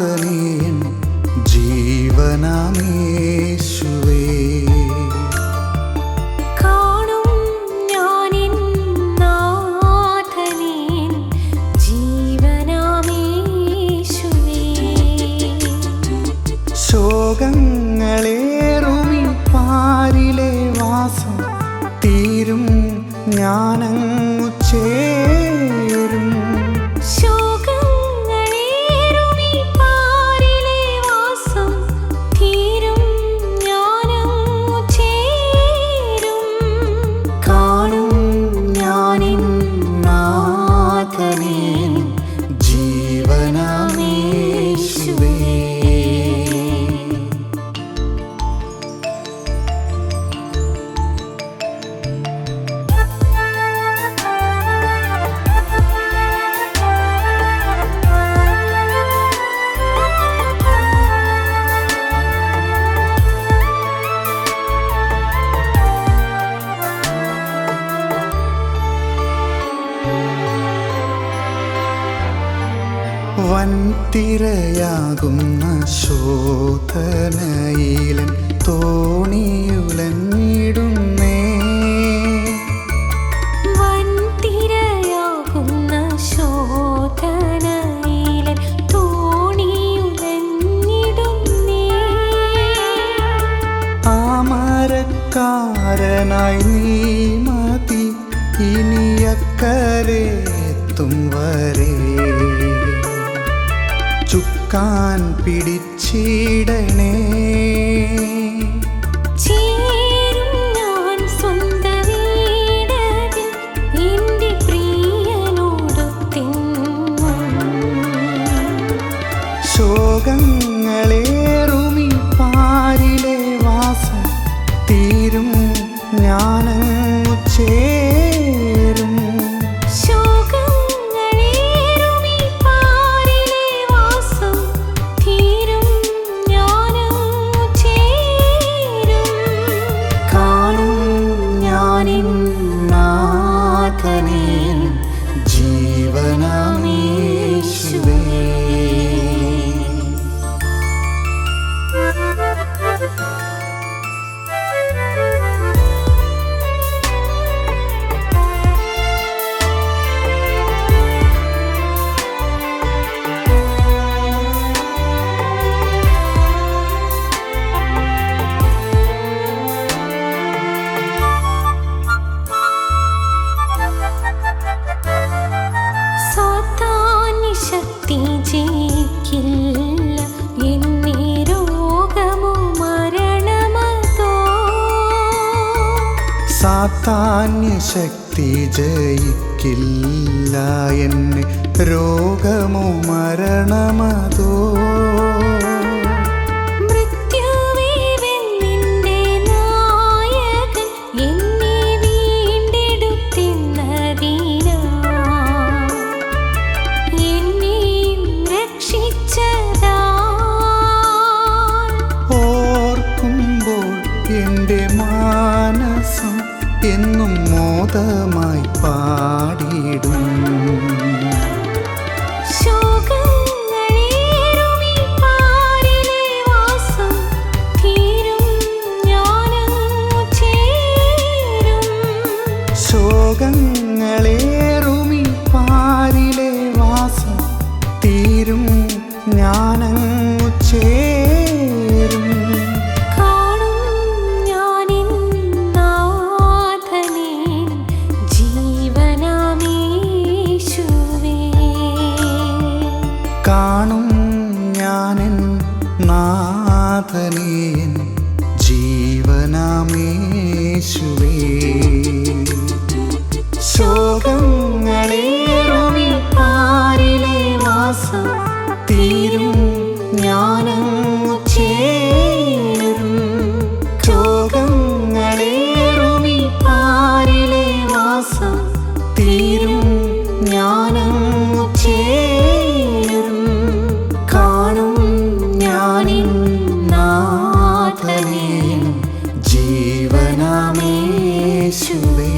നാഥനീയൻ ജീവനാമേ. വൻതിരയാകുന്ന ശോധനയിലൻ തോണിയുലഞ്ഞിടുന്നേ വൻതിരയാകുന്ന ശോധനയിലൻ തോണിയുലഞ്ഞിടുന്നേ ആമരക്കാരനായി നീ മതി ഇനിയക്കരെ എത്തും വരേ. കാൻ പിടിച്ചിടണേ. സാത്താന്യ ശക്തി ജയിക്കില്ല. എന്നെ രോഗമോ മരണമതോ എന്നും മോദമായി പാടിയിടും. നാഥനീയൻ ജീവനാമേശുവേ. ശോകങ്ങളേറുമി പാരിലെ വാസം തീരും ജ്ഞാനം ചേരും. ശോകങ്ങളേറുമി പാരിലെ വാസം തീരും shoelace.